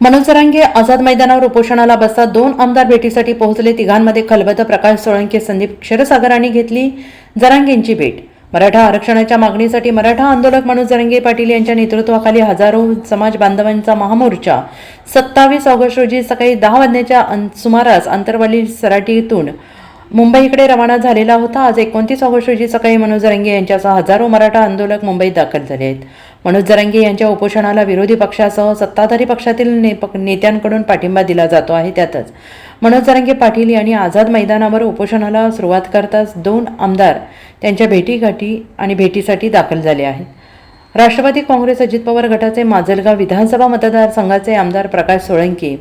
मनोज जरांगे आझाद मैदानावर उपोषणाला बसता दोन आमदार भेटीसाठी पोहोचले. तिघांमध्ये खलबत प्रकाश सोळंके संदीप क्षीरसागरांनी घेतली जरांगेंची भेट. मराठा आरक्षणाच्या मागणीसाठी मराठा आंदोलक मनोज जरांगे पाटील यांच्या नेतृत्वाखाली हजारो समाज बांधवांचा महामोर्चा. सत्तावीस ऑगस्ट रोजी सकाळी दहा वाजण्याच्या सुमारास आंतरवाली सराटीतून मुंबईकडे रवाना झालेला होता. आज एकोणतीस ऑगस्ट रोजी सकाळी मनोज जरांगे यांच्यासह हजारो मराठा आंदोलक मुंबईत दाखल झाले आहेत. मनोज जरंगे यांच्या उपोषणाला विरोधी पक्षासह सत्ताधारी पक्षातील ने नेत्यांकडून पाठिंबा दिला जातो आहे त्यातच. मनोज जरंगे पाटील यांनी आझाद मैदानावर उपोषणाला सुरुवात करताच दोन आमदार त्यांच्या भेटीगाठी आणि भेटीसाठी दाखल झाले आहेत. राष्ट्रवादी काँग्रेस अजित पवार गटाचे माजलगाव विधानसभा मतदारसंघाचे आमदार प्रकाश सोळंके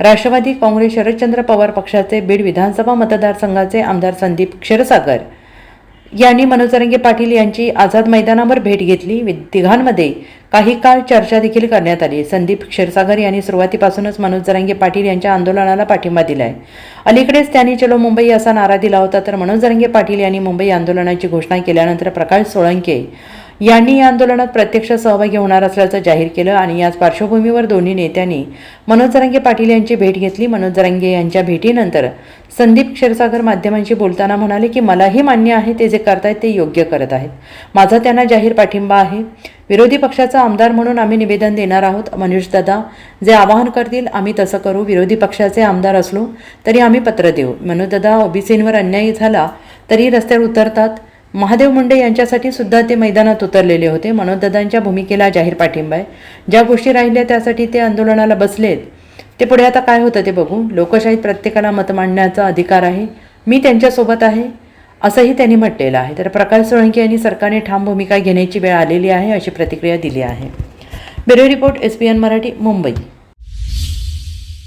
राष्ट्रवादी काँग्रेस शरदचंद्र पवार पक्षाचे बीड विधानसभा मतदारसंघाचे आमदार संदीप क्षीरसागर यांनी मनोजरंगे पाटील यांची आझाद मैदानावर भेट घेतली. तिघांमध्ये काही काळ चर्चा देखील करण्यात आली. संदीप क्षीरसागर यांनी सुरुवातीपासूनच मनोजरंगे पाटील यांच्या आंदोलनाला पाठिंबा दिलाय. अलीकडेच त्यांनी चलो मुंबई असा नारा दिला होता तर मनोजरंगे पाटील यांनी मुंबई आंदोलनाची घोषणा केल्यानंतर प्रकाश सोळंके यांनी या आंदोलनात प्रत्यक्ष सहभागी होणार असल्याचं जाहीर केलं आणि याच पार्श्वभूमीवर दोन्ही नेत्यांनी मनोज जरांगे पाटील यांची भेट घेतली. मनोज जरांगे यांच्या भेटीनंतर संदीप क्षीरसागर माध्यमांशी बोलताना म्हणाले की मलाही मान्य आहे ते जे करतायत ते योग्य करत आहेत. माझा त्यांना जाहीर पाठिंबा आहे. विरोधी पक्षाचा आमदार म्हणून आम्ही निवेदन देणार आहोत. मनीष दादा जे आवाहन करतील आम्ही तसं करू. विरोधी पक्षाचे आमदार असलो तरी आम्ही पत्र देऊ. मनोज दादा ओबीसींवर अन्याय झाला तरी रस्त्यावर उतरतात. महादेव मुंडे यांच्यासाठी सुद्धा ते मैदानात उतरलेले होते. मनोजदादांच्या भूमिकेला जाहीर पाठिंबा आहे. ज्या गोष्टी राहिल्या त्यासाठी ते आंदोलनाला बसलेत. ते पुढे आता काय होतं ते बघू. लोकशाहीत प्रत्येकाला मत मांडण्याचा अधिकार आहे. मी त्यांच्यासोबत आहे असंही त्यांनी म्हटलेलं आहे. तर प्रकाश सोळंकी यांनी सरकारने ठाम भूमिका घेण्याची वेळ आलेली आहे अशी प्रतिक्रिया दिली आहे. Bureau report S P N Marathi Mumbai.